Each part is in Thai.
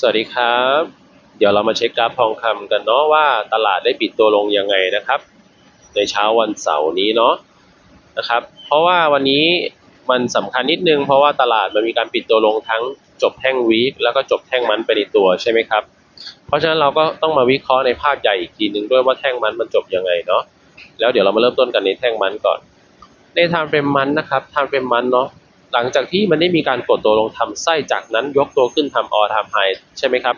สวัสดีครับ เดี๋ยวเรามาเช็คกราฟทองคำกันเนาะว่าตลาดได้ปิดตัวลงยังไงนะครับ ในเช้าวันเสาร์นี้เนาะนะครับ เพราะว่าวันนี้มันสำคัญนิดนึง เพราะว่าตลาดมันมีการปิดตัวลงทั้งจบแท่งวีคแล้วก็จบแท่งมันไปในตัวใช่ไหมครับ เพราะฉะนั้นเราก็ต้องมาวิเคราะห์ในภาพใหญ่อีกทีหนึ่งด้วยว่าแท่งมันมันจบยังไงเนาะแล้วเดี๋ยวเรามาเริ่มต้นกันในแท่งมันก่อน ในไทม์เฟรมมันนะครับไทม์เฟรมมันเนาะ หลังจากที่มันได้มีการกดตัวลงทำไส้จากนั้นยกตัวขึ้นทำออทำไฮใช่ไหมครับ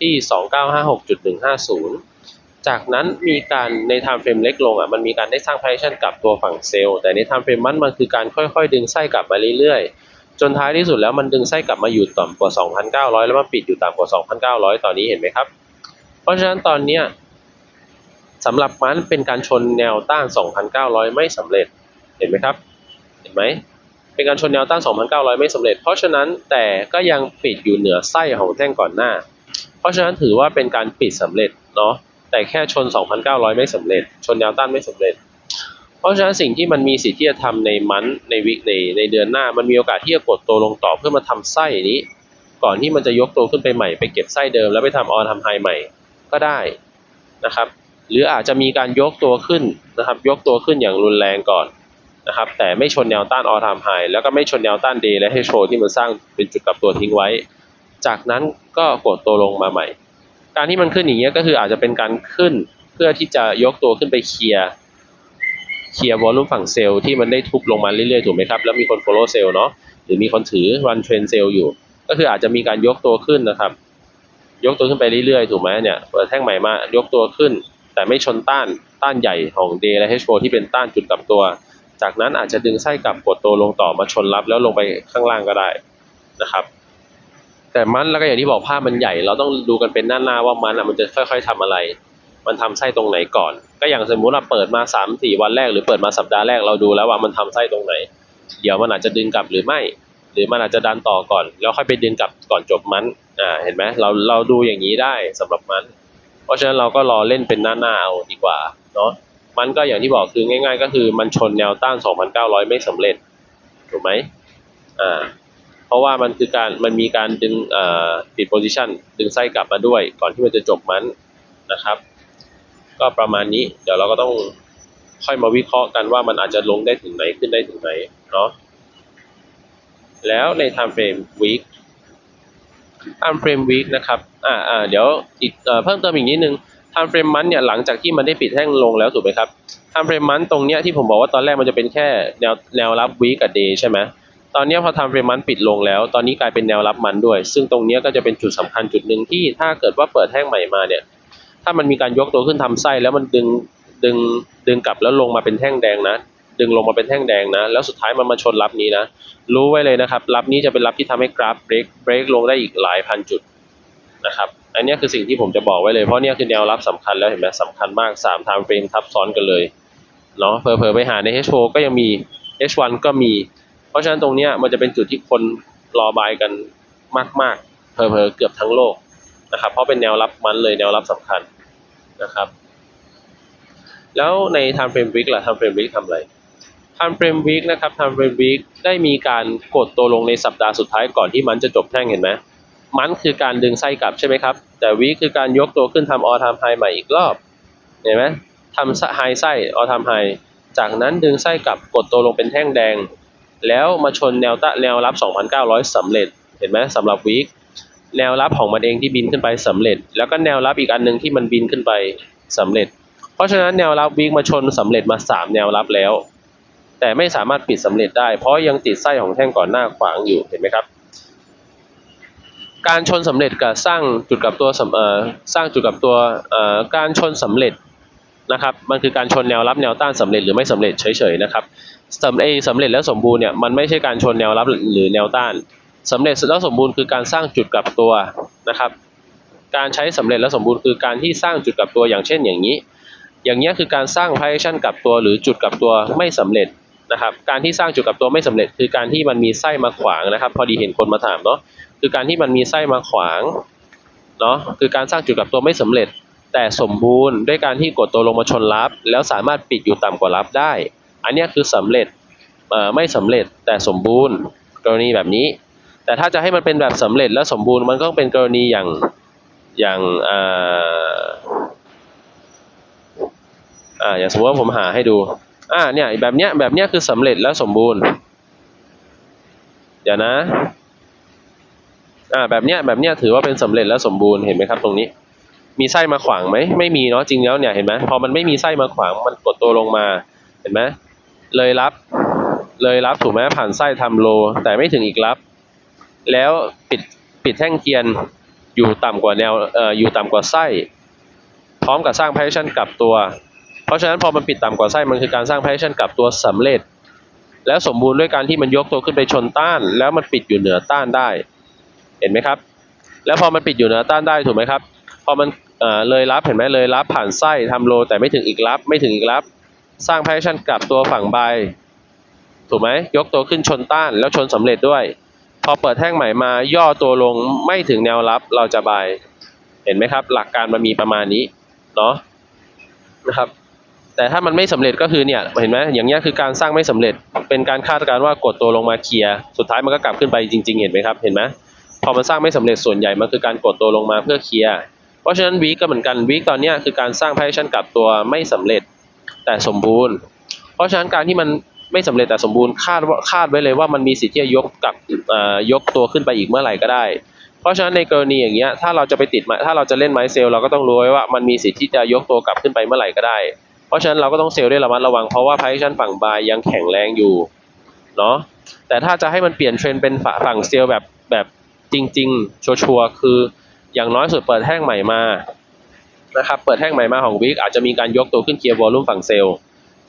ที่ 2956.150 จากนั้นมีการในไทม์เฟรมเล็กลงอะมันมีการได้สร้าง position กลับตัวฝั่งเซลล์แต่ในไทม์เฟรมมันมันคือการค่อยๆ ดึงไส้กลับมาเรื่อยๆ จนท้ายที่สุดแล้วมันดึงไส้กลับมาอยู่ต่ำกว่า 2,900 แล้วมาปิดอยู่ต่ำกว่า 2,900 ตอนนี้เห็นไหมครับ เพราะฉะนั้นตอนเนี้ยสำหรับมันเป็นการชนแนวต้าน 2,900 ไม่สำเร็จเห็นไหมครับ เห็นไหม เป็นการชนแนวต้าน 2,900 ไม่สำเร็จ เพราะฉะนั้นแต่ก็ยังปิดอยู่เหนือไส้ของแท่งก่อนหน้า เพราะฉะนั้นถือว่าเป็นการปิดสำเร็จเนาะแต่แค่ชน 2,900 ไม่สำเร็จ ชนแนวต้านไม่สำเร็จ เพราะฉะนั้นสิ่งที่มันมีสิทธิ์ที่จะทำในมันในวิกในในเดือนหน้า มันมีโอกาสที่จะกดตัวลงต่อเพื่อมาทำไส้นี้ ก่อนที่มันจะยกตัวขึ้นไปใหม่ไปเก็บไส้เดิมแล้วไปทำออนทำไฮใหม่ก็ได้นะครับ หรืออาจจะมีการยกตัวขึ้นนะครับ ยกตัวขึ้นอย่างรุนแรงก่อน นะครับแต่ไม่ชนแนวต้านออทามไฮแล้วก็ไม่ชนแนวต้านเดย์และเฮโชที่มันสร้างเป็นจุดกลับตัวทิ้งไว้ จากนั้นก็กดตัวลงมาใหม่ การที่มันขึ้นอย่างเงี้ยก็คืออาจจะเป็นการขึ้นเพื่อที่จะยกตัวขึ้นไปเคลียร์เคลียร์วอลลุ่มฝั่งเซลล์ที่มันได้ทุบลงมาเรื่อยๆถูกไหมครับแล้วมีคน follow เซลล์เนาะหรือมีคนถือ run trend เซลล์อยู่ ก็คืออาจจะมีการยกตัวขึ้นนะครับ ยกตัวขึ้นไปเรื่อยๆถูกไหมเนี่ยเปิดแท่งใหม่มายกตัวขึ้น แต่ไม่ชนต้านต้านใหญ่ของ D และ H4 ที่เป็นต้านจุดกลับตัว จากนั้นอาจจะดึงไส้กลับกดตัวลงต่อมาชนรับแล้วลงไปข้างล่างก็ได้นะครับ แต่มันแล้วก็อย่างที่บอกภามันใหญ่ เราต้องดูกันเป็นหน้าๆว่ามันอะมันจะค่อย ๆทำอะไร มันทำไส้ตรงไหนก่อน ก็อย่างสมมุติเราเปิดมาสามสี่วันแรก หรือเปิดมาสัปดาห์แรกเราดูแล้วว่ามันทำไส้ตรงไหน เดี๋ยวมันอาจจะดึงกลับหรือไม่ หรือมันอาจจะดันต่อก่อน แล้วค่อยไปดึงกลับก่อนจบมันอ่าเห็นไหมเราเราดูอย่างนี้ได้สำหรับมัน เพราะฉะนั้นเราก็รอเล่นเป็นหน้าๆเอาดีกว่าเนาะ มันก็อย่างที่บอกคือง่าย ๆ ก็คือมันชนแนวต้าน 2,900 ไม่สำเร็จ ถูกไหมอ่าเพราะว่ามันคือการมันมีการดึงอ่าปิดโพซิชันดึงไส้กลับมาด้วย ก่อนที่มันจะจบมันนะครับ ก็ประมาณนี้เดี๋ยวเราก็ต้องค่อยมาวิเคราะห์กันว่ามันอาจจะลงได้ถึงไหนขึ้นได้ถึงไหนเนาะแล้วใน time frame week time frame week นะครับอ่าอ่าเดี๋ยวอีกเอ่อเพิ่มเติมอีกนิดนึง time frame month เนี่ยหลังจากที่มันได้ปิดแท่งลงแล้วถูกไหมครับ time frame month ตรงเนี้ยที่ผมบอกว่าตอนแรกมันจะเป็นแค่แนวแนวรับ week กับ day ใช่ไหมตอนเนี้ยพอ time frame month ปิดลงแล้ว ตอนนี้กลายเป็นแนวรับมันด้วย ซึ่งตรงเนี้ยก็จะเป็นจุดสำคัญจุดหนึ่งที่ถ้าเกิดว่าเปิดแท่งใหม่มาเนี่ย ถ้ามันมีการยกตัวขึ้นทำไส้แล้วมันดึงดึงดึงกลับแล้วลงมาเป็นแท่งแดงนะ ดึงลงมาเป็นแท่งแดงนะ แล้วสุดท้ายมันมาชนรับนี้นะ รู้ไว้เลยนะครับ รับนี้จะเป็นรับที่ทำให้กราฟเบรกเบรกลงได้อีกหลายพันจุดนะครับ อันนี้คือสิ่งที่ผมจะบอกไว้เลย เพราะเนี่ยคือแนวรับสำคัญแล้วเห็นไหมสำคัญมาก3 time frame ทับซ้อนกันเลยเนาะเผลอๆไปหาใน H4 ก็ยังมี H1 ก็มี เพราะฉะนั้นตรงเนี้ยมันจะเป็นจุดที่คนรอบายกันมากๆเผลอๆเกือบทั้งโลกนะครับ เพราะเป็นแนวรับมันเลยแนวรับสำคัญนะครับ แล้วใน time frame week ล่ะ time frame week ทำอะไร time frame week นะครับ time frame week ได้มีการกดตัวลงในสัปดาห์สุดท้ายก่อนที่มันจะจบแท่งเห็นไหม มันคือการดึงไส้กลับใช่ไหมครับ แต่ week คือการยกตัวขึ้นทำ all time high ใหม่อีกรอบ เห็นไหมทำ high ไส้ all time high จากนั้นดึงไส้กลับกดตัวลงเป็นแท่งแดง แล้วมาชนแนวตะแนวรับ 2,900สำเร็จ เห็นไหมสำหรับ week แนวรับของมันเองที่บินขึ้นไปสำเร็จ แล้วก็แนวรับอีกอันหนึ่งที่มันบินขึ้นไปสำเร็จ เพราะฉะนั้นแนวรับวีคมาชนสำเร็จมาสามแนวรับแล้ว แต่ไม่สามารถปิดสำเร็จได้ เพราะยังติดไส้ของแท่งก่อนหน้าขวางอยู่เห็นไหมครับ การชนสำเร็จกับสร้างจุดกับตัวสำเอ่อสร้างจุดกับตัวเอ่อการชนสำเร็จนะครับ มันคือการชนแนวรับแนวต้านสำเร็จหรือไม่สำเร็จเฉยๆนะครับสำเอสำเร็จแล้วสมบูรณ์เนี่ยมันไม่ใช่การชนแนวรับหรือแนวต้านสำเร็จแล้วสมบูรณ์คือการสร้างจุดกลับตัวนะครับ การใช้สำเร็จแล้วสมบูรณ์คือการที่สร้างจุดกลับตัวอย่างเช่นอย่างนี้ อย่างนี้คือการสร้าง position กลับตัวหรือจุดกลับตัวไม่สำเร็จนะครับ การที่สร้างจุดกลับตัวไม่สำเร็จ คือการที่มันมีไส้มาขวางนะครับ พอดีเห็นคนมาถามเนาะ คือการที่มันมีไส้มาขวางเนาะคือการสร้างจุดกลับตัวไม่สำเร็จ แต่สมบูรณ์ด้วยการที่กดตัวลงมาชนรับ แล้วสามารถปิดอยู่ต่ำกว่ารับได้ อันนี้คือสำเร็จไม่สำเร็จแต่สมบูรณ์กรณีแบบนี้ แต่ถ้าจะให้มันเป็นแบบสำเร็จและสมบูรณ์มันก็ต้องเป็นกรณีอย่างอย่างอ่าอ่าอย่างสมมติว่าผมหาให้ดูอ่าเนี่ยแบบเนี้ยแบบเนี้ยคือสำเร็จและสมบูรณ์ เดี๋ยวนะ อ่าแบบเนี้ยแบบเนี้ยถือว่าเป็นสำเร็จและสมบูรณ์เห็นไหมครับ ตรงนี้ มีไส้มาขวางไหมไม่มีเนาะจริงแล้วเนี่ยเห็นไหมพอมันไม่มีไส้มาขวางมันกดตัวลงมาเห็นไหมเลยรับ เลยรับถูกไหมผ่านไส้ทำโล แต่ไม่ถึงอีกรับ แล้วปิดปิดแท่งเทียนอยู่ต่ำกว่าแนวเอ่ออยู่ต่ำกว่าไส้ พร้อมกับสร้าง partition กลับตัว เพราะฉะนั้นพอมันปิดต่ำกว่าไส้มันคือการสร้าง partition กลับตัวสำเร็จ แล้วสมบูรณ์ด้วยการที่มันยกตัวขึ้นไปชนต้าน แล้วมันปิดอยู่เหนือต้านได้ เห็นไหมครับ แล้วพอมันปิดอยู่เหนือต้านได้ถูกไหมครับ พอมันเเลยรับเห็นไหมเลยรับผ่านไส้ทำโล แต่ไม่ถึงอีกรับไม่ถึงอีกรับ สร้าง partition กลับตัวฝั่งใบถูกไหมยกตัวขึ้นชนต้านแล้วชนสำเร็จด้วย พอเปิดแท่งใหม่มาย่อตัวลงไม่ถึงแนวรับเราจะบายเห็นไหมครับ หลักการมันมีประมาณนี้เนาะนะครับ แต่ถ้ามันไม่สำเร็จก็คือเนี่ยเห็นไหมอย่างเงี้คือการสร้างไม่สำเร็จเป็นการคาดการณ์ว่ากดตัวลงมาเคลียร์สุดท้ายมันก็กลับขึ้นไปจริง ๆ เห็นไหมครับเห็นไหม พอมันสร้างไม่สำเร็จส่วนใหญ่มันคือการกดตัวลงมาเพื่อเคลียร์ เพราะฉะนั้นวีก็เหมือนกันวีตอนนี้คือการสร้าง partition กลับตัวไม่สำเร็จแต่สมบูรณ์ เพราะฉะนั้นการที่มันไม่สำเร็จแต่สมบูรณ์คาดว่าคาดไว้เลยว่ามันมีสิทธิ์ที่จะยกกลับยกตัวขึ้นไปอีกเมื่อไหร่ก็ได้ เพราะฉะนั้นในกรณีอย่างเงี้ยถ้าเราจะไปติดไม้ถ้าเราจะเล่นไม้เซลล์เราก็ต้องรู้ไว้ว่ามันมีสิทธิ์ที่จะยกตัวกลับขึ้นไปเมื่อไหร่ก็ได้ เพราะฉะนั้นเราก็ต้องเซลล์ด้วยระมัดระวังเพราะว่า position ฝั่งบายยังแข็งแรงอยู่เนาะแต่ถ้าจะให้มันเปลี่ยนเทรนเป็นฝั่งเซลล์แบบแบบ จริง ๆ ชัวร์ๆคืออย่างน้อยสุดเปิดแท่งใหม่มานะครับเปิดแท่งใหม่มาของวิกอาจจะมีการยกตัวขึ้นเคลียร์วอลลุ่มฝั่งเซลล์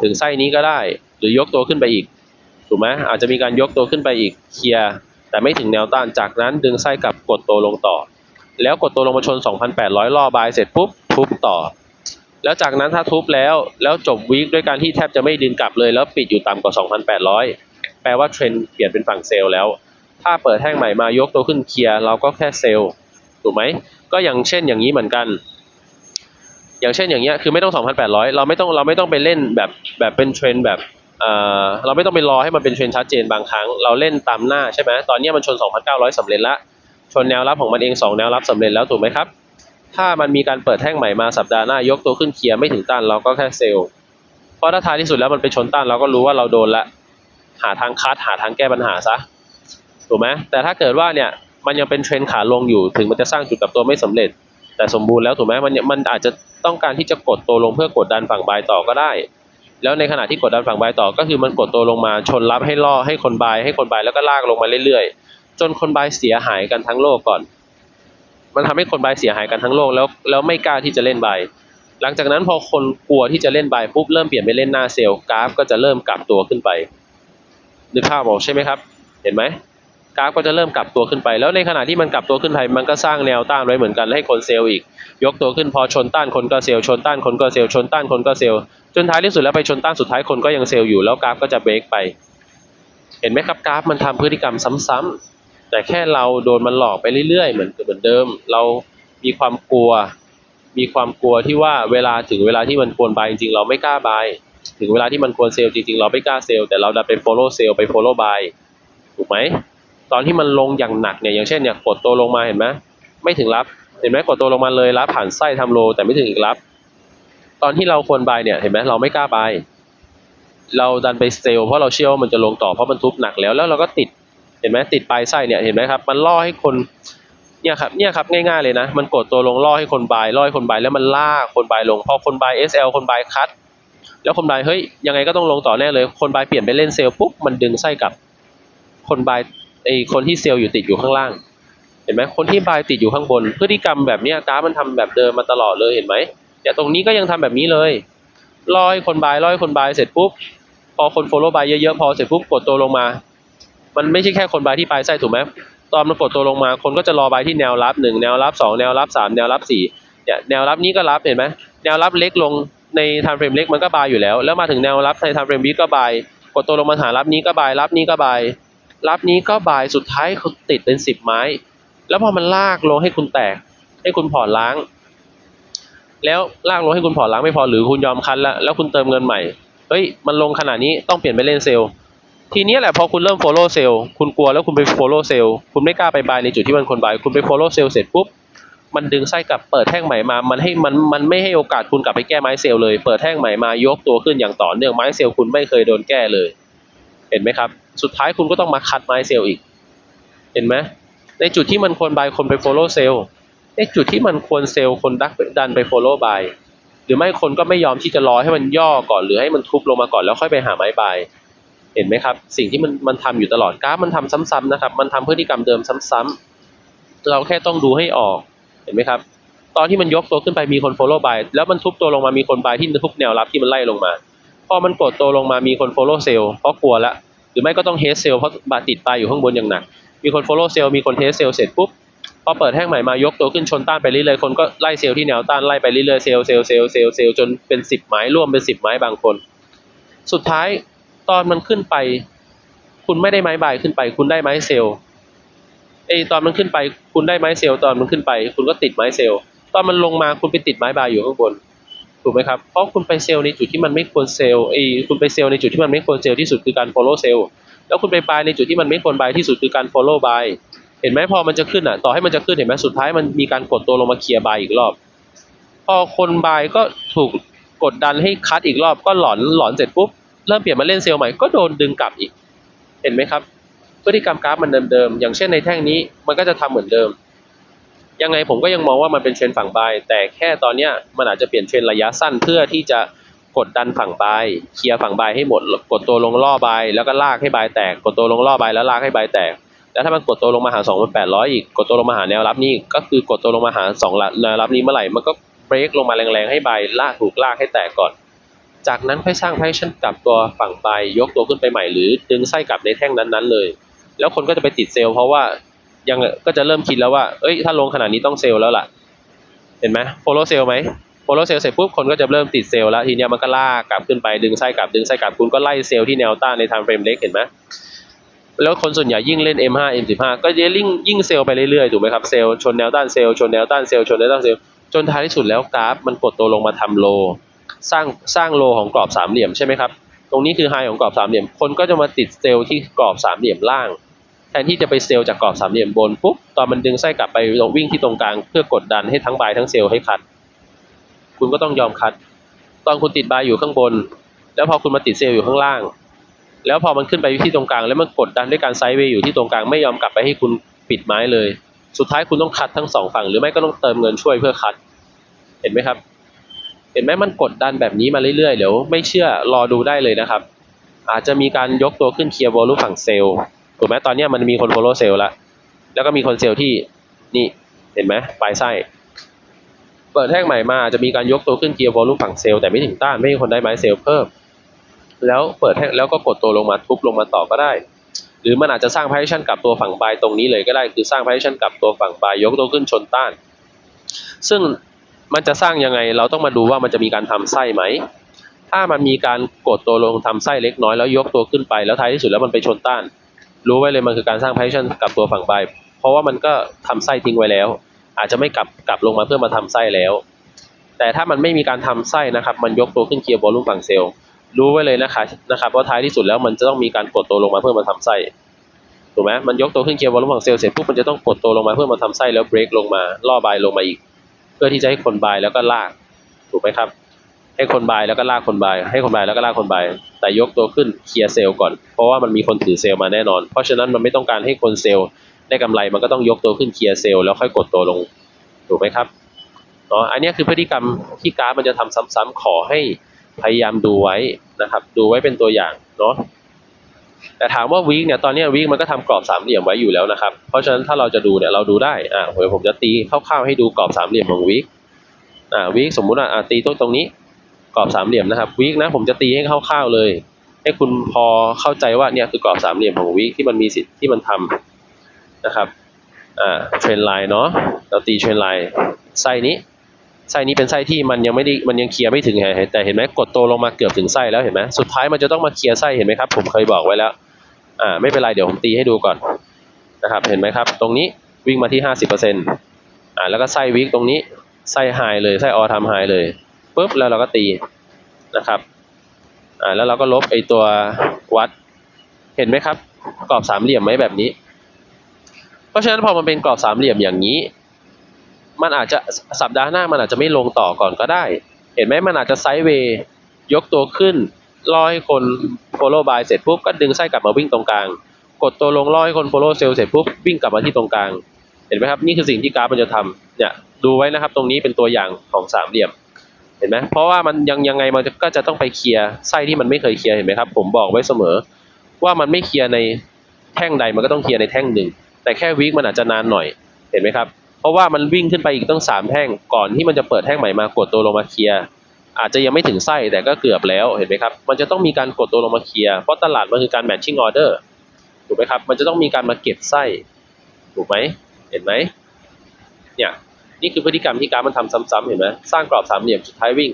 ถึงไส้นี้ก็ได้ หรือยกตัวขึ้นไปอีกถูกไหมอาจจะมีการยกตัวขึ้นไปอีกเคลียร์แต่ไม่ถึงแนวต้านจากนั้นดึงไส้กลับกดตัวลงต่อ แล้วกดตัวลงมาชน 2,800รอบายเสร็จปุ๊บทุบต่อ แล้วจากนั้นถ้าทุบแล้วแล้วจบวีคด้วยการที่แทบจะไม่ดึงกลับเลยแล้วปิดอยู่ต่ำกว่า 2,800 แปลว่าเทรนด์เปลี่ยนเป็นฝั่งเซลล์แล้ว ถ้าเปิดแท่งใหม่มายกตัวขึ้นเคลียร์เราก็แค่เซลล์ถูกไหมก็อย่างเช่นอย่างนี้เหมือนกัน อย่างเช่นอย่างเงี้ยคือไม่ต้อง 2,800 เราไม่ต้องเราไม่ต้องไปเล่นแบบแบบเป็นเทรนแบบเอ่อเราไม่ต้องไปรอให้มันเป็นเทรนชัดเจนบางครั้ง เราเล่นตามหน้าใช่ไหมตอนนี้มันชน 2,900สำเร็จละชนแนวรับของมันเอง 2 แนวรับสำเร็จแล้วถูกไหมครับ ถ้ามันมีการเปิดแท่งใหม่มาสัปดาห์หน้ายกตัวขึ้นเคลียร์ไม่ถึงต้านเราก็แค่เซลล์เพราะถ้าท้ายที่สุดแล้วมันไปชนต้านเราก็รู้ว่าเราโดนละหาทางคัดหาทางแก้ปัญหาซะ ถูกไหมแต่ถ้าเกิดว่าเนี่ยมันยังเป็นเทรนขาลงอยู่ถึงมันจะสร้างจุดกลับตัวไม่สำเร็จ แต่สมบูรณ์แล้วถูกไหมมันมันอาจจะต้องการที่จะกดตัวลงเพื่อกดดันฝั่งบายต่อก็ได้ แล้วในขณะที่กดดันฝั่งบายต่อ ก็คือมันกดตัวลงมาชนรับให้ล่อให้คนบายให้คนบายแล้วก็ลากลงมาเรื่อยๆ จนคนบายเสียหายกันทั้งโลกก่อน มันทำให้คนบายเสียหายกันทั้งโลกแล้วแล้วไม่กล้าที่จะเล่นบายหลังจากนั้นพอคนกลัวที่จะเล่นบายปุ๊บเริ่มเปลี่ยนไปเล่นหน้าเซลล์กราฟก็จะเริ่มกลับตัวขึ้นไปนึกภาพออกใช่ไหมครับ เห็นไหม กราฟก็จะเริ่มกลับตัวขึ้นไป แล้วในขณะที่มันกลับตัวขึ้นไปมันก็สร้างแนวต้านไว้เหมือนกันให้คนเซลล์อีก ยกตัวขึ้นพอชนต้านคนก็เซลล์ชนต้านคนก็เซลล์ชนต้านคนก็เซลล์จนท้ายที่สุดแล้วไปชนต้านสุดท้ายคนก็ยังเซลล์อยู่แล้วกราฟก็จะเบรกไป เห็นไหมครับกราฟมันทำพฤติกรรมซ้ำๆแต่แค่เราโดนมันหลอกไปเรื่อยๆ เหมือนเหมือนเดิม เรามีความกลัว มีความกลัวที่ว่าเวลาถึงเวลาที่มันควรบายจริงๆ เราไม่กล้าบายถึงเวลาที่มันควรเซลล์จริงๆ เราไม่กล้าเซลล์แต่เราดันไป follow เซลล์ไป follow buy ถูกไหม ตอนที่มันลงอย่างหนักเนี่ยอย่างเช่นเนี่ยกดตัวลงมาเห็นไหมไม่ถึงรับเห็นไหมกดตัวลงมาเลยรับผ่านไส้ทำโล แต่ไม่ถึงอีกรับ ตอนที่เราควรบายเนี่ยเห็นไหมเราไม่กล้าบายเราดันไปเซลเพราะเราเชื่อว่ามันจะลงต่อเพราะมันทุบหนักแล้วแล้วเราก็ติดเห็นไหมติดปลายไส้เนี่ยเห็นไหมครับ มันล่อให้คนเนี่ยครับเนี่ยครับง่ายๆเลยนะ มันกดตัวลงล่อให้คนบายล่อให้คนบายแล้วมันลากคนบายลงพอคนบาย SL คนบายคัดแล้วคนบายเฮ้ยยังไงก็ต้องลงต่อแน่เลย คนบายเปลี่ยนไปเล่นเซลปุ๊บมันดึงไส้กลับ คนบาย ไอคนที่เซลล์อยู่ติดอยู่ข้างล่าง เห็นไหมคนที่บายติดอยู่ข้างบน พฤติกรรมแบบเนี้ยกราฟมันทำแบบเดิมมาตลอดเลยเห็นไหมเนี่ยตรงนี้ก็ยังทำแบบนี้เลยล่อให้คนบายล่อให้คนบายเสร็จปุ๊บพอคนโฟลว์บายเยอะๆพอเสร็จปุ๊บกดตัวลงมา มันไม่ใช่แค่คนบายที่ปลายไส้ถูกไหมตอนมันกดตัวลงมา คนก็จะรอบายที่แนวรับหนึ่งแนวรับสองแนวรับสามแนวรับสี่เนี่ยแนวรับนี้ก็รับเห็นไหมแนวรับเล็กลงในไทม์เฟรมเล็กมันก็บายอยู่แล้ว แล้วมาถึงแนวรับในไทม์เฟรมบิ๊กก็บายกดตัวลงมาหารับนี้ก็บายรับนี้ก็บาย รับนี้ก็บายสุดท้ายคุณติดเป็นสิบไม้ แล้วพอมันลากลงให้คุณแตก ให้คุณผ่อนล้าง แล้วลากลงให้คุณผ่อนล้างไม่พอหรือคุณยอมคันแล้วแล้วคุณเติมเงินใหม่เฮ้ยมันลงขนาดนี้ต้องเปลี่ยนไปเล่นเซลล์ทีนี้แหละพอคุณเริ่ม follow sell คุณกลัวแล้วคุณไป follow sell คุณไม่กล้าไป buy ในจุดที่มันคน buy คุณไป follow sell เสร็จปุ๊บมันดึงไส้กลับเปิดแท่งใหม่มา มันให้มันมันไม่ให้โอกาสคุณกลับไปแก้ไม้เซลล์เลย เปิดแท่งใหม่มายกตัวขึ้นอย่างต่อเนื่องไม้เซลล์คุณไม่เคยโดนแก้เลย เห็นไหมครับ สุดท้ายคุณก็ต้องมาคัดไม้เซลล์อีก เห็นไหมในจุดที่มันควร buy คนไป follow sell ในจุดที่มันควรเซลล์คนดักดันไป follow buy หรือไม่คนก็ไม่ยอมที่จะรอให้มันย่อก่อนหรือให้มันทุบลงมาก่อนแล้วค่อยไปหาไม้ buy เห็นไหมครับ สิ่งที่มันมันทำอยู่ตลอดกราฟมันทำซ้ำๆนะครับ มันทำพฤติกรรมเดิมซ้ำๆเราแค่ต้องดูให้ออกเห็นไหมครับ ตอนที่มันยกตัวขึ้นไปมีคน follow buy แล้วมันทุบตัวลงมามีคน buy ที่ทุบแนวรับที่มันไล่ลงมา พอมันกดตัวลงมามีคน follow sell เพราะกลัวละหรือไม่ก็ต้อง hate sell เพราะบาติดปลายอยู่ข้างบนอย่างหนัก มีคน follow sell มีคน hate sell เสร็จปุ๊บพอเปิดแท่งใหม่มายกตัวขึ้นชนต้านไปเรื่อยๆคนก็ไล่เซลล์ที่แนวต้านไล่ไปเรื่อยๆเซลล์เซลล์เซลล์เซลล์เซลล์จนเป็นสิบไม้ร่วมเป็นสิบไม้บางคน สุดท้ายตอนมันขึ้นไป คุณไม่ได้ไม้บ่ายขึ้นไป คุณได้ไม้เซลล์เอยตอนมันขึ้นไป คุณได้ไม้เซลล์ตอนมันขึ้นไป คุณก็ติดไม้เซลล์ตอนมันลงมาคุณไปติดไม้บ่ายอยู่ข้างบน ถูกไหมครับเพราะคุณไปเซลล์ในจุดที่มันไม่ควรเซลล์เอยคุณไปเซลล์ในจุดที่มันไม่ควรเซลล์ที่สุดคือการ follow sell แล้วคุณไป buy ในจุดที่มันไม่ควร buy ที่สุดคือการ follow buy เห็นไหมพอมันจะขึ้นอะต่อให้มันจะขึ้นเห็นไหมสุดท้ายมันมีการกดตัวลงมาเคลียร์ buy อีกรอบ พอคน buy ก็ถูกกดดันให้คัดอีกรอบก็หลอนหลอนเสร็จปุ๊บเริ่มเปลี่ยนมาเล่นเซลล์ใหม่ก็โดนดึงกลับอีก เห็นไหมครับพฤติกรรมกราฟมันเดิมๆอย่างเช่นในแท่งนี้มันก็จะทำเหมือนเดิม ยังไงผมก็ยังมองว่ามันเป็นเทรนฝั่งบายแต่แค่ตอนเนี้ยมันอาจจะเปลี่ยนเทรนระยะสั้นเพื่อที่จะกดดันฝั่งบายเคลียร์ฝั่งบายให้หมด กดตัวลงล่อบายแล้วก็ลากให้บายแตก กดตัวลงล่อบายแล้วลากให้บายแตกแล้วถ้ามันกดตัวลงมาหา2,800อีกกดตัวลงมาหาแนวรับนี้ก็คือกดตัวลงมาหา2แนวรับนี้เมื่อไหร่มันก็เบรกลงมาแรงๆให้บายลากถูกลากให้แตกก่อน จากนั้นค่อยสร้างไพชั่นกลับตัวฝั่งบายยกตัวขึ้นไปใหม่หรือดึงไส้กลับในแท่งนั้นๆเลย แล้วคนก็จะไปติดเซลล์เพราะว่า ยังก็จะเริ่มคิดแล้วว่า เอ้ย ถ้าลงขนาดนี้ต้องเซลล์แล้วล่ะ เห็นไหมโฟล w เซลไหมโฟล w เซลเสร็จปุ๊บคนก็จะเริ่มติดเซลล์แล้ว ทีนี้มันก็ลากกลับขึ้นไปดึงไส้กลับดึงไส้กลับคุณก็ไล่เซลล์ที่แนวต้านในไทม์เฟรมเล็กเห็นไหมแล้วคนส่วนใหญ่ยิ่งเล่น M5 M15 ก็จะยิ่งยิ่งเซลล์ไปเรื่อยๆถูกไหมครับเซลล์ชนแนวต้านเซลล์ชนแนวต้านเซลล์ชนแนวต้านเซลล์จนท้ายที่สุดแล้วกราฟมันกดตัวลงมาทำโล สร้างสร้างโลของกรอบสามเหลี่ยมใช่ไหมครับตรงนี้คือไฮของกรอบสามเหลี่ยมคนก็จะมาติดเซลล์ที่กรอบสามเหลี่ยมล่าง แทนที่จะไปเซลล์จากกรอบสามเหลี่ยมบนปุ๊บตอนมันดึงไส้กลับไปวิ่งที่ตรงกลางเพื่อกดดันให้ทั้งบายทั้งเซลล์ให้คัด คุณก็ต้องยอมคัด ตอนคุณติดบายอยู่ข้างบน แล้วพอคุณมาติดเซลล์อยู่ข้างล่าง แล้วพอมันขึ้นไปที่ตรงกลาง แล้วมันกดดันด้วยการไซด์เวย์อยู่ที่ตรงกลางไม่ยอมกลับไปให้คุณปิดไม้เลย สุดท้ายคุณต้องคัดทั้งสองฝั่ง หรือไม่ก็ต้องเติมเงินช่วยเพื่อคัด เห็นไหมครับ เห็นไหมมันกดดันแบบนี้มาเรื่อยๆเดี๋ยวไม่เชื่อรอดูได้เลยนะครับ อาจจะมีการยกตัวขึ้นเคลียร์วอลลุ่มฝั่งเซลล์ ถูกไหมตอนนี้มันมีคนโฟล w เซลล์แล้วแล้วก็มีคนเซลล์ที่นี่เห็นไหมปลายไส้เปิดแท่งใหม่มาจะมีการยกตัวขึ้นเคลียร์วอลลุ่มฝั่งเซลล์แต่ไม่ถึงต้านไม่ให้คนได้ไม้เซลล์เพิ่ม แล้วเปิดแท่งแล้วก็กดตัวลงมาทุบลงมาต่อก็ได้ หรือมันอาจจะสร้างพา r ชั่นกับตัวฝั่งบายตรงนี้เลยก็ได้คือสร้างพา r ชั่นกับตัวฝั่งบายยกตัวขึ้นชนต้าน ซึ่งมันจะสร้างยังไงเราต้องมาดูว่ามันจะมีการทำไส้ไหม ถ้ามันมีการกดตัวลงทำไส้เล็กน้อยแล้วยกตัวขึ้นไปแล้วท้ายที่สุดแล้วมันไปชนต้าน รู้ไว้เลยมันคือการสร้าง position กับตัวฝั่งบเพราะว่ามันก็ทำไส้ทิ้งไว้แล้ว อาจจะไม่กลับกลับลงมาเพื่อมาทำไส้แล้ว แต่ถ้ามันไม่มีการทำไส้นะครับ มันยกตัวขึ้นเคลียร์บอลลุ่มฝั่งเซลล์รู้ไว้เลยนะคะนะครับว่าท้ายที่สุดแล้วมันจะต้องมีการกดตัวลงมาเพื่อมาทำไส้ถูกไหมมันยกตัวขึ้นเคลียร์บอลลุ่มฝั่งเซลล์เสร็จปุ๊บมันจะต้องกดตัวลงมาเพื่อมาทำไส้แล้วเบรกลงมาล่อบายลงมาอีก เพื่อที่จะให้คนบายแล้วก็ลากถูกไหมครับ ให้คนบายแล้วก็ลากคนบาย ให้คนบายแล้วก็ลากคนบาย แต่ยกตัวขึ้นเคลียร์เซลล์ก่อน เพราะว่ามันมีคนถือเซลล์มาแน่นอน เพราะฉะนั้นมันไม่ต้องการให้คนเซลล์ได้กำไรมันก็ต้องยกตัวขึ้นเคลียร์เซลล์แล้วค่อยกดตัวลงถูกไหมครับเนาะอันนี้คือพฤติกรรมที่กราฟมันจะทำซ้ำๆขอให้พยายามดูไว้นะครับ ดูไว้เป็นตัวอย่างเนาะแต่ถามว่าวีคเนี่ยตอนนี้วีคมันก็ทำกรอบสามเหลี่ยมไว้อยู่แล้วนะครับ เพราะฉะนั้นถ้าเราจะดูเนี่ยเราดูได้อ่าเดี๋ยวผมจะตีคร่าวๆให้ดูกรอบสามเหลี่ยมของวีคอ่าวีคสมมุติอ่าตีตัวตรงนี้ กรอบสามเหลี่ยมนะครับวีคนะผมจะตีให้คร่าวๆเลย ให้คุณพอเข้าใจว่าเนี่ยคือกรอบสามเหลี่ยมของวีคที่มันมีสิทธิ์ที่มันทำนะครับอ่าเทรนไลน์เนาะเราตีเทรนไลน์ไส้นี้ไส้นี้เป็นไส้ที่มันยังไม่ได้มันยังเคลียร์ไม่ถึงไงแต่เห็นไหมกดโตลงมาเกือบถึงไส้แล้วเห็นไหมสุดท้ายมันจะต้องมาเคลียร์ไส้เห็นไหมครับผมเคยบอกไว้แล้วอ่าไม่เป็นไรเดี๋ยวผมตีให้ดูก่อนนะครับเห็นไหมครับ ตรงนี้วิ่งมาที่ห้าสิบเปอร์เซ็นต์อ่าแล้วก็ไส้วีคตรงนี้ไส้ไฮเลยไส้ออทำไฮเลย ปุ๊บแล้วเราก็ตีนะครับอ่าแล้วเราก็ลบไอตัววัด เห็นไหมครับ กรอบสามเหลี่ยมไหมแบบนี้ เพราะฉะนั้นพอมันเป็นกรอบสามเหลี่ยมอย่างนี้ มันอาจจะสัปดาห์หน้ามันอาจจะไม่ลงต่อก่อนก็ได้ เห็นไหมมันอาจจะไซด์เวย์ยกตัวขึ้นล่อให้คน follow buy เสร็จปุ๊บก็ดึงไส้กลับมาวิ่งตรงกลาง กดตัวลงล่อให้คน follow sell เสร็จปุ๊บวิ่งกลับมาที่ตรงกลาง เห็นไหมครับ นี่คือสิ่งที่กราฟมันจะทำเนี่ยดูไว้นะครับ ตรงนี้เป็นตัวอย่างของสามเหลี่ยม เห็นไหมเพราะว่ามันยังยังไงมันก็จะต้องไปเคลียร์ไส้ที่มันไม่เคยเคลียร์เห็นไหมครับ ผมบอกไว้เสมอ ว่ามันไม่เคลียร์ในแท่งใดมันก็ต้องเคลียร์ในแท่งหนึ่ง แต่แค่วิกมันอาจจะนานหน่อยเห็นไหมครับ เพราะว่ามันวิ่งขึ้นไปอีกตั้งสามแท่งก่อนที่มันจะเปิดแท่งใหม่มากดตัวลงมาเคลียร์อาจจะยังไม่ถึงไส้แต่ก็เกือบแล้วเห็นไหมครับ มันจะต้องมีการกดตัวลงมาเคลียร์เพราะตลาดมันคือการ matching order ถูกไหมครับ มันจะต้องมีการมาเก็บไส้ถูกไหมเห็นไหมเนี่ย นี่คือพฤติกรรมที่กาฟมันทำซ้ำๆเห็นไหมสร้างกรอบสามเหลี่ยมสุดท้ายวิ่ง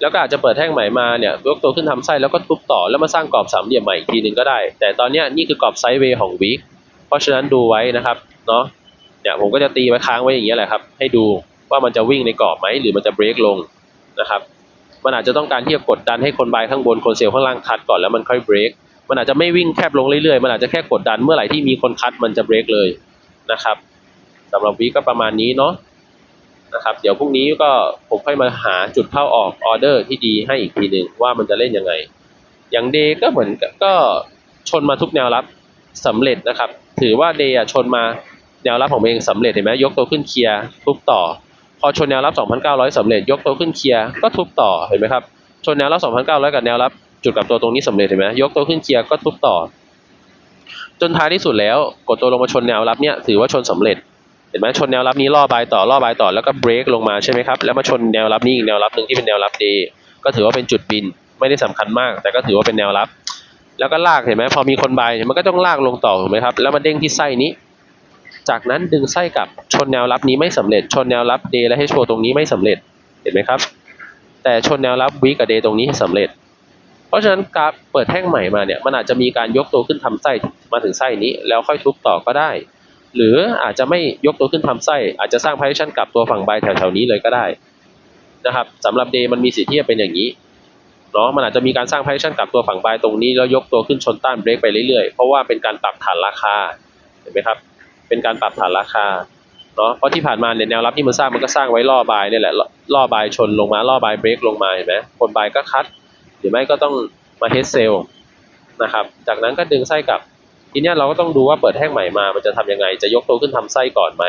แล้วก็อาจจะเปิดแท่งใหม่มาเนี่ยยกตัวขึ้นทำไส้แล้วก็ทุบต่อแล้วมาสร้างกรอบสามเหลี่ยมใหม่อีกทีหนึ่งก็ได้ แต่ตอนนี้นี่คือกรอบไซด์เวย์ของวีคเพราะฉะนั้นดูไว้นะครับเนาะเนี่ยผมก็จะตีไว้ค้างไว้อย่างเงี้ยแหละครับให้ดูว่ามันจะวิ่งในกรอบไหมหรือมันจะเบรกลงนะครับมันอาจจะต้องการที่จะกดดันให้คนบายข้างบนคนเซลล์ข้างล่างคัดก่อนแล้วมันค่อยเบรกมันอาจจะไม่วิ่งแคบลงเรื่อยๆ มันอาจจะแค่กดดันเมื่อไหร่ที่มีคนคัดมันจะเบรกเลยนะครับสำหรับวีก็ประมาณนี้เนาะ นะครับ เดี๋ยวพรุ่งนี้ก็ผมค่อยมาหาจุดเข้าออกออเดอร์ที่ดีให้อีกทีหนึ่งว่ามันจะเล่นยังไง อย่างเดย์ก็เหมือนก็ชนมาทุกแนวรับสำเร็จนะครับ ถือว่าเดย์ชนมาแนวรับของเองสำเร็จเห็นไหมยกตัวขึ้นเคลียร์ทุบต่อ พอชนแนวรับ 2,900สำเร็จ ยกตัวขึ้นเคลียร์ก็ทุบต่อเห็นไหมครับชนแนวรับ 2,900 กับแนวรับ จุดกับตัวตรงนี้สำเร็จเห็นไหมยกตัวขึ้นเคลียร์ก็ทุบต่อ จนท้ายที่สุดแล้วกดตัวลงมาชนแนวรับเนี่ยถือว่าชนสำเร็จ เห็นไหมชนแนวรับนี้ล่อบายต่อล่อบายต่อแล้วก็เบรกลงมาใช่ไหมครับแล้วมาชนแนวรับนี้อีกแนวรับหนึ่งที่เป็นแนวรับดีก็ถือว่าเป็นจุดบินไม่ได้สำคัญมาก แต่ก็ถือว่าเป็นแนวรับ แล้วก็ลากเห็นไหมพอมีคนบายมันก็ต้องลากลงต่อถูกไหมครับแล้วมาเด้งที่ไส้นี้ จากนั้นดึงไส้กลับชนแนวรับนี้ไม่สำเร็จ ชนแนวรับเดและเฮโตรงนี้ไม่สำเร็จเห็นไหมครับ แต่ชนแนวรับวีกับเดตรงนี้สำเร็จ เพราะฉะนั้นกราฟเปิดแท่งใหม่มาเนี่ยมันอาจจะมีการยกตัวขึ้นทำไส้มาถึงไส้นี้ แล้วค่อยทุบต่อก็ได้ หรืออาจจะไม่ยกตัวขึ้นทำไส้ อาจจะสร้าง partition กลับตัวฝั่งบายแถวๆนี้เลยก็ได้นะครับสำหรับ day มันมีสิทธิ์ที่จะเป็นอย่างนี้เนาะมันอาจจะมีการสร้าง partition กลับตัวฝั่งบายตรงนี้แล้วยกตัวขึ้นชนต้านเบรกไปเรื่อยๆ เพราะว่าเป็นการปรับฐานราคาเห็นไหมครับ เป็นการปรับฐานราคาเนาะเพราะที่ผ่านมาเนี่ยแนวรับที่มันสร้างมันก็สร้างไว้ล่อบายเนี่ยแหละล่อล่อบายชนลงมาล่อบายเบรกลงมาเห็นไหมคนบายก็คัดหรือไม่ก็ต้องมาเฮดเซลนะครับ จากนั้นก็ดึงไส้กลับ ทีนี้เราก็ต้องดูว่าเปิดแท่งใหม่มา มันจะทำยังไง จะยกตัวขึ้นทำไส้ก่อนไหม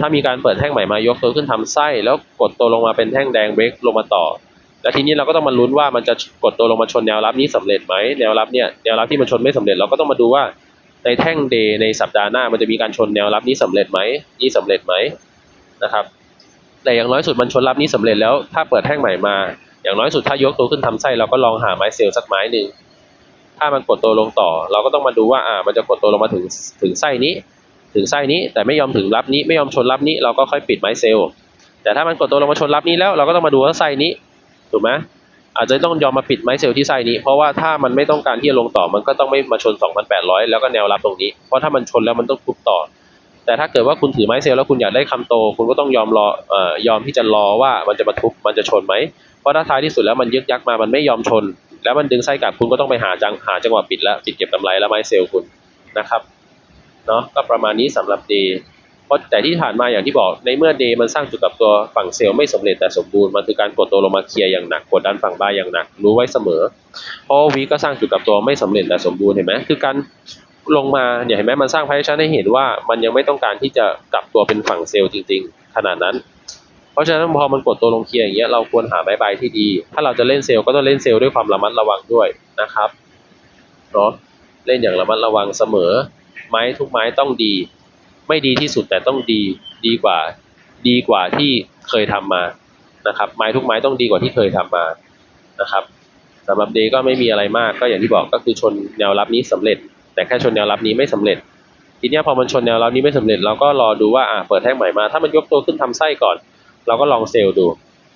ถ้ามีการเปิดแท่งใหม่มายกตัวขึ้นทำไส้ แล้วกดตัวลงมาเป็นแท่งแดงเบรกลงมาต่อ แล้วทีนี้เราก็ต้องมาลุ้นว่ามันจะกดตัวลงมาชนแนวรับนี้สำเร็จไหมแนวรับเนี่ยแนวรับที่มันชนไม่สำเร็จเราก็ต้องมาดูว่าในแท่งเดย์ในสัปดาห์หน้ามันจะมีการชนแนวรับนี้สำเร็จไหมนี่สำเร็จไหมนะครับแต่อย่างน้อยสุดมันชนรับนี้สำเร็จแล้วถ้าเปิดแท่งใหม่มา อย่างน้อยสุดถ้ายกตัวขึ้นทำไส้เราก็ลองหาไม้เซลล์สักไม้หนึ่ง ถ้ามันกดตัวลงต่อ เราก็ต้องมาดูว่าอ่ามันจะกดตัวลงมาถึงถึงไส้นี้ ถึงไส้นี้แต่ไม่ยอมถึงรับนี้ไม่ยอมชนรับนี้เราก็ค่อยปิดไม้เซลล์แต่ถ้ามันกดตัวลงมาชนรับนี้แล้วเราก็ต้องมาดูว่าไส้นี้ถูกไหมอาจจะต้องยอมมาปิดไม้เซลล์ที่ไส้นี้ เพราะว่าถ้ามันไม่ต้องการที่จะลงต่อมันก็ต้องไม่มาชน 2,800 แล้วก็แนวรับตรงนี้ เพราะถ้ามันชนแล้วมันต้องทุบต่อ แต่ถ้าเกิดว่าคุณถือไม้เซลล์แล้วคุณอยากได้คำโต คุณก็ต้องยอมรอเอ่อยอมที่จะรอว่ามันจะมาทุบมันจะชนไหมเพราะถ้าท้ายที่สุดแล้วมันยึกยักมามันไม่ยอมชน แล้วมันดึงไส้กลับคุณก็ต้องไปหาจังหาจังหวะปิดแล้วปิดเก็บกำไรแล้วไม้เซลล์คุณนะครับเนาะก็ประมาณนี้สำหรับเดย์เพราะแต่ที่ผ่านมาอย่างที่บอกในเมื่อเดย์มันสร้างจุดกลับตัวฝั่งเซลล์ไม่สำเร็จแต่สมบูรณ์มันคือการกดตัวลงมาเคลียร์อย่างหนักกดดันฝั่งบายอย่างหนักรู้ไว้เสมอเพราะวีก็สร้างจุดกลับตัวไม่สำเร็จแต่สมบูรณ์เห็นไหมคือการลงมาเนี่ยเห็นไหมมันสร้าง position ให้เห็นว่ามันยังไม่ต้องการที่จะกลับตัวเป็นฝั่งเซลล์จริง ๆ ขนาดนั้น เพราะฉะนั้นพอมันกดตัวลงเคลียร์อย่างเงี้ยเราควรหาบายบที่ดี ถ้าเราจะเล่นเซลล์ก็ต้องเล่นเซลล์ด้วยความระมัดระวังด้วยนะครับเนาะเล่นอย่างระมัดระวังเสมอ ไม้ทุกไม้ต้องดี ไม่ดีที่สุดแต่ต้องดีดีกว่า ดีกว่าที่เคยทำมานะครับ ไม้ทุกไม้ต้องดีกว่าที่เคยทำมานะครับสำหรับเดย์ก็ไม่มีอะไรมากก็อย่างที่บอกก็คือชนแนวรับนี้สำเร็จ แต่แค่ชนแนวรับนี้ไม่สำเร็จ ทีนี้พอมันชนแนวรับนี้ไม่สำเร็จเราก็รอดูว่าอ่าเปิดแท่งใหม่มา ถ้ามันยกตัวขึ้นทำไส้ก่อน เราก็ลองเซลล์ดู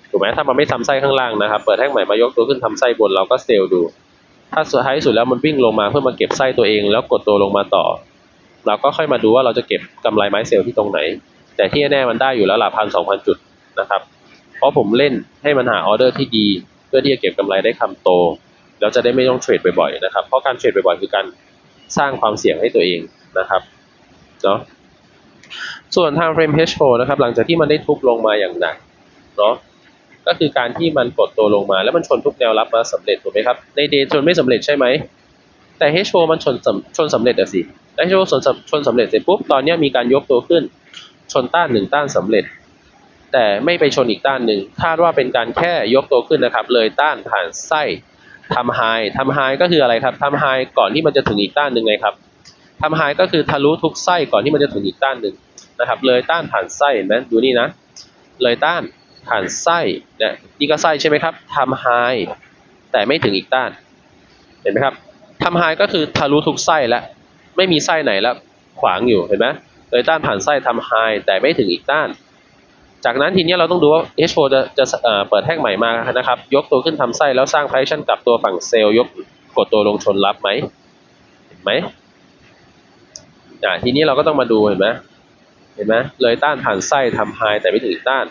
ถูกไหมถ้ามันไม่ทำไส้ข้างล่างนะครับเปิดแท่งใหม่มายกตัวขึ้นทำไส้บนเราก็เซลล์ดู ถ้าสุดท้ายสุดแล้วมันวิ่งลงมาเพื่อมาเก็บไส้ตัวเอง แล้วกดตัวลงมาต่อ เราก็ค่อยมาดูว่าเราจะเก็บกำไรไม้เซลล์ที่ตรงไหน แต่ที่แน่มันได้อยู่แล้วหละพันสองพันจุดนะครับเพราะผมเล่นให้มันหาออเดอร์ที่ดี เพื่อที่จะเก็บกำไรได้คำโตแล้วจะได้ไม่ต้องเทรดบ่อยๆนะครับเพราะการเทรดบ่อยๆคือการสร้างความเสี่ยงให้ตัวเองนะครับเนาะ ส่วน time frame H4 นะครับหลังจากที่มันได้ทุบลงมาอย่างหนักเนาะก็คือการที่มันกดตัวลงมา แล้วมันชนทุกแนวรับมาสำเร็จถูกไหมครับในเดย์ชนไม่สำเร็จใช่ไหมแต่ H4 มันชนชนสำเร็จอะสิแล้ว H4 ชนชนสำเร็จเสร็จปุ๊บตอนนี้มีการยกตัวขึ้น ชนต้านหนึ่งต้านสำเร็จ แต่ไม่ไปชนอีกต้านหนึ่งคาดว่าเป็นการแค่ยกตัวขึ้นนะครับ เลยต้านผ่านไส้ทำไฮทำไฮก็คืออะไรครับทำไฮก่อนที่มันจะถึงอีกต้านหนึ่งไงครับทำไฮก็คือทะลุทุกไส้ก่อนที่มันจะถึงอีกต้านหนึ่ง นะครับ เลยต้านผ่านไส้เห็นไหมดูนี่นะ เลยต้านผ่านไส้เนี่ยนี่ก็ไส้ใช่ไหมครับทำไฮแต่ไม่ถึงอีกต้าน เห็นไหมครับทำไฮก็คือทะลุทุกไส้แล้วไม่มีไส้ไหนแล้วขวางอยู่เห็นไหมเลยต้านผ่านไส้ทำไฮแต่ไม่ถึงอีกต้าน จากนั้นทีนี้เราต้องดูว่า H4 จะจะเปิดแท่งใหม่มานะครับ ยกตัวขึ้นทำไส้แล้วสร้าง price กับตัวฝั่งเซลล์ยกกดตัวลงชนรับไหมเห็นไหมอ่าทีนี้เราก็ต้องมาดูเห็นไหม ห็นไหมเลยต้านผ่านไส้ทำไฮแต่ไม่ถึงต้าน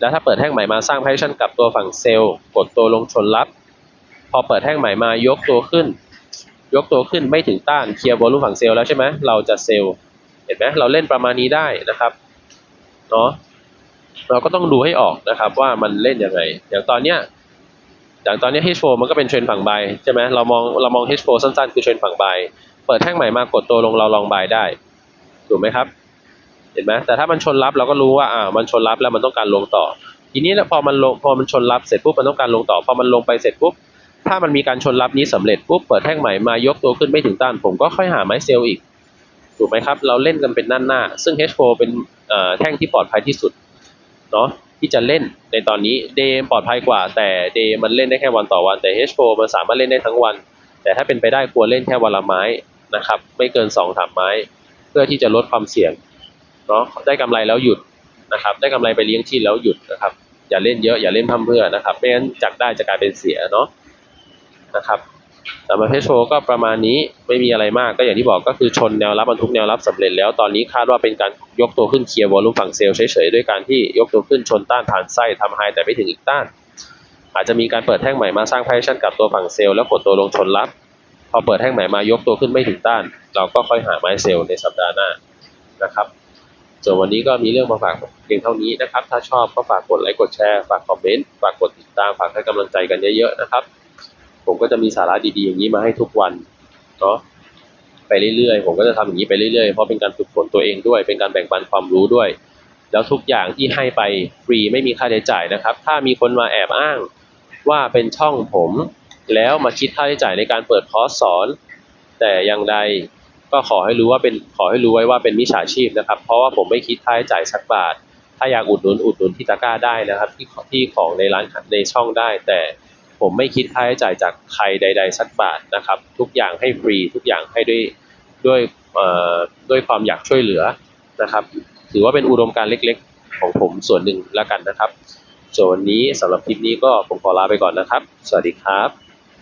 แล้วถ้าเปิดแท่งใหม่มาสร้าง price กับตัวฝั่งเซลล์กดตัวลงชนรับพอเปิดแท่งใหม่มายกตัวขึ้น ยกตัวขึ้นไม่ถึงต้านเคลียร์บอลลุ่มฝั่งเซลล์แล้วใช่ไหมเราจะเซลล์เห็นไหมเราเล่นประมาณนี้ได้นะครับเนาะเราก็ต้องดูให้ออกนะครับว่ามันเล่นยังไง อย่างตอนเนี้ยอย่างตอนนี้ H4 มันก็เป็นเทรนฝั่งบายใช่ไหมเรามองเรามอง H4 สั้นๆ คือเทรนฝั่งบายเปิดแท่งใหม่มากดตัวลงเราลองบายได้ ถูกไหมครับ เห็นไหมแต่ถ้ามันชนรับเราก็รู้ว่าอ่ามันชนรับแล้วมันต้องการลงต่อ ทีนี้พอมันลงพอมันชนรับเสร็จปุ๊บมันต้องการลงต่อ พอมันลงไปเสร็จปุ๊บถ้ามันมีการชนรับนี้สำเร็จปุ๊บเปิดแท่งใหม่มายกตัวขึ้นไม่ถึงต้านผมก็ค่อยหาไม้เซลล์อีกถูกไหมครับ เราเล่นกันเป็นด้าหน้า ซึ่ง H4 เป็นแท่งที่ปลอดภัยที่สุดเนาะที่จะเล่นในตอนนี้เดย์ปลอดภัยกว่า แต่เดย์มันเล่นได้แค่วันต่อวันแต่ H4 มันสามารถเล่นได้ทั้งวัน แต่ถ้าเป็นไปได้ควรเล่นแค่วันละไม้นะครับไม่เกิน2อสามไม้ เพื่อที่จะลดความเสี่ยง เนาะได้กำไรแล้วหยุดนะครับได้กำไรไปเลี้ยงชีพแล้วหยุดนะครับอย่าเล่นเยอะอย่าเล่นพั่มเพื่อนะครับไม่งั้นจากได้จะกลายเป็นเสียเนาะนะครับสำหรับเพชโชก็ประมาณนี้ไม่มีอะไรมากก็อย่างที่บอกก็คือชนแนวรับบรรทุกแนวรับสำเร็จแล้วตอนนี้คาดว่าเป็นการยกตัวขึ้นเคลียร์วอลุ่มฝั่งเซลล์เฉยๆด้วยการที่ยกตัวขึ้นชนต้านผ่านไส้ทำไฮแต่ไม่ถึงอีกต้าน อาจจะมีการเปิดแท่งใหม่มาสร้างไพชั่นกับตัวฝั่งเซลล์แล้วกดตัวลงชนรับพอเปิดแท่งใหม่มายกตัวขึ้นไม่ถึงต้าน เราก็ค่อยหาไม้เซลล์ในสัปดาห์หน้านะครับ ส่วนวันนี้ก็มีเรื่องมาฝากเพียงเท่านี้นะครับ ถ้าชอบก็ฝากกดไลค์กดแชร์ฝากคอมเมนต์ฝากกดติดตามฝากให้กำลังใจกันเยอะๆนะครับ ผมก็จะมีสาระดีๆอย่างนี้มาให้ทุกวันเนาะไปเรื่อยๆ ผมก็จะทำอย่างนี้ไปเรื่อยๆ เพราะเป็นการฝึกฝนตัวเองด้วย เป็นการแบ่งปันความรู้ด้วย แล้วทุกอย่างที่ให้ไปฟรีไม่มีค่าใช้จ่ายนะครับ ถ้ามีคนมาแอบอ้างว่าเป็นช่องผม แล้วมาคิดค่าใช้จ่ายในการเปิดคอร์สสอน แต่อย่างใด ก็ขอให้รู้ว่าเป็นขอให้รู้ไว้ว่าเป็นมิจฉาชีพนะครับ เพราะว่าผมไม่คิดค่าใช้จ่ายสักบาท ถ้าอยากอุดหนุนอุดหนุนที่ตะกร้าได้นะครับ ที่ที่ของในร้านในช่องได้ แต่ผมไม่คิดค่าใช้จ่ายจากใครใด ๆ สักบาทนะครับ ทุกอย่างให้ฟรีทุกอย่างให้ด้วยด้วยด้วยความอยากช่วยเหลือนะครับ ถือว่าเป็นอุดมการเล็กๆ ของผมส่วนหนึ่งแล้วกันนะครับส่วนวันนี้สำหรับคลิปนี้ก็ผมขอลาไปก่อนนะครับ สวัสดีครับ